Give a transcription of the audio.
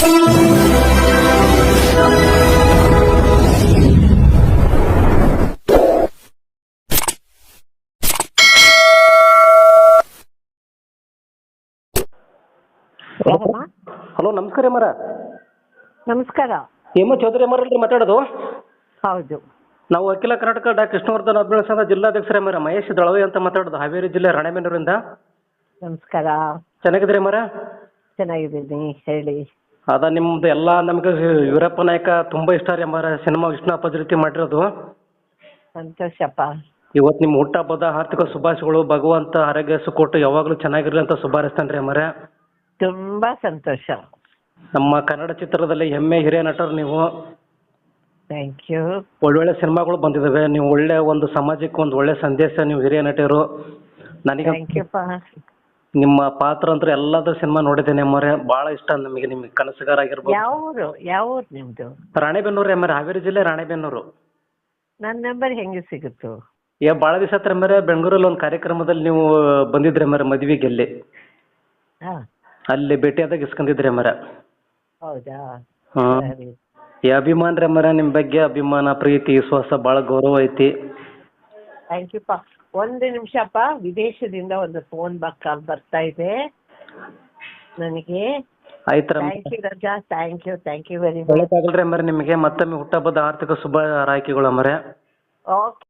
Hello ನಮಸ್ಕಾರ ಮರ ನಮಸ್ಕಾರ. ಹೇಮ ಚೌಧರಿ ಅಲ್ರಿ ಮಾತಾಡೋದು? ಹೌದು. ನಾವು ಅಖಿಲ ಕರ್ನಾಟಕ ಡಾ ಕೃಷ್ಣವರ್ಧನ್ ಅಭಿಮಾನ ಸಂಘ ಜಿಲ್ಲಾಧ್ಯಕ್ಷರೇ ಮರ ಮಹೇಶ್ ದಳವಿ ಅಂತ ಮಾತಾಡೋದು. ಹಾವೇರಿ ಜಿಲ್ಲೆ ರಾಣೆಬೆನ್ನೂರಿಂದ. ನಮಸ್ಕಾರ. ಚೆನ್ನಾಗಿದ್ರಿ ಮರ ಚೆನ್ನಾಗಿದ್ದೀನಿ ಹೇಳಿ. ಅದ ನಿಮ್ದು ಎಲ್ಲ ನಮ್ಗೆ ವೀರಪ್ಪ ನಾಯಕ ತುಂಬಾ ಇಷ್ಟ ರೀ ಮರ ಸಿನಿಮಾ ವಿಷ್ಣು ರೀತಿ ಮಾಡಿರೋದು. ಸಂತೋಷಪ್ಪ. ಇವತ್ತು ನಿಮ್ಮ ಹುಟ್ಟಹಬ್ಬದ ಆರ್ಥಿಕ ಶುಭಾಶಯಗಳು ಭಗವಂತ ಆರೋಗ್ಯ ಸುಕೊಟ್ಟು ಯಾವಾಗಲೂ ಚೆನ್ನಾಗಿರಲಿ ಅಂತ ಶುಭಾರಿಸ್ತಾನೆ ರೀ ಅಮ್ಮಾರ. ತುಂಬಾ ಸಂತೋಷ. ನಮ್ಮ ಕನ್ನಡ ಚಿತ್ರದಲ್ಲಿ ಹೆಮ್ಮೆ ಹಿರಿಯ ನಟರು ನೀವು. ಥ್ಯಾಂಕ್ ಯು ಒಳ್ಳೊಳ್ಳೆ ಸಿನಿಮಾಗಳು ಬಂದಿದ್ದಾವೆ ನೀವು ಒಳ್ಳೆ ಒಂದು ಸಮಾಜಕ್ಕೆ ಒಂದು ಒಳ್ಳೆ ಸಂದೇಶ ನೀವು ಹಿರಿಯ ನಟರು. ನನಗೆ ಥ್ಯಾಂಕ್ ಯು ನಿಮ್ಮ ಪಾತ್ರ ಅಂತ ಎಲ್ಲಾದ್ರೂ ಸಿನಿಮಾ ನೋಡಿದ್ದೇನೆ ಮರೆ ಬಹಳ ಇಷ್ಟ ನಮಗೆ ನಿಮಗೆ ಕನಸುಗಾರ ಆಗಿರ್ಬೋದು ಯಾವ ಊರು? ಯಾವ ಊರು ನಿಮ್ದು? ರಾಣೆಬೆನ್ನೂರು ಅಮ್ಮರೆ ಹಾವೇರಿ ಜಿಲ್ಲೆ ರಾಣೆಬೆನ್ನೂರು. ನನ್ನ ನಂಬರ್ ಹೆಂಗೆ ಸಿಗುತ್ತು? ಏ ಬಹಳ ದಿವಸ ಹತ್ರ ಮೇರೆ ಬೆಂಗಳೂರಲ್ಲಿ ಒಂದು ಕಾರ್ಯಕ್ರಮದಲ್ಲಿ ನೀವು ಬಂದಿದ್ರೆ ಮರ ಮದುವೆಗೆ ಅಲ್ಲಿ ಹಾ. ಅಲ್ಲಿ ಭೇಟಿಯಾದಾಗ ಇಸ್ಕೊಂಡಿದ್ರೆ ಅಮ್ಮರೆ ಹೌದಾ? ಹಾ. ಸರಿ. ಈ ಅಭಿಮಾನ ರೀ ಮರ ನಿಮ್ಮ ಬಗ್ಗೆ ಅಭಿಮಾನ ಪ್ರೀತಿ ವಿಶ್ವಾಸ ಬಹಳ ಗೌರವ ಐತಿ. ಥ್ಯಾಂಕ್ ಯು ಪಾ. ಒಂದು ನಿಮಿಷಪ್ಪ ವಿದೇಶದಿಂದ ಒಂದು ಫೋನ್ ಕಾಲ್ ಬರ್ತಾ ಇದೆ. ನನಗೆ. Thank you Raja thank you thank you very much ಒಳ್ಳೆದಾಗಲ್ರಿ ಅಮ್ಮರೆ ನಿಮಗೆ. ಮತ್ತೊಮ್ಮೆ ಹುಟ್ಟಹಬ್ಬದ ಆರ್ಥಿಕ ಶುಭ ಹಾರೈಕೆಗಳು ಅಮ್ಮರೆ ಓಕೆ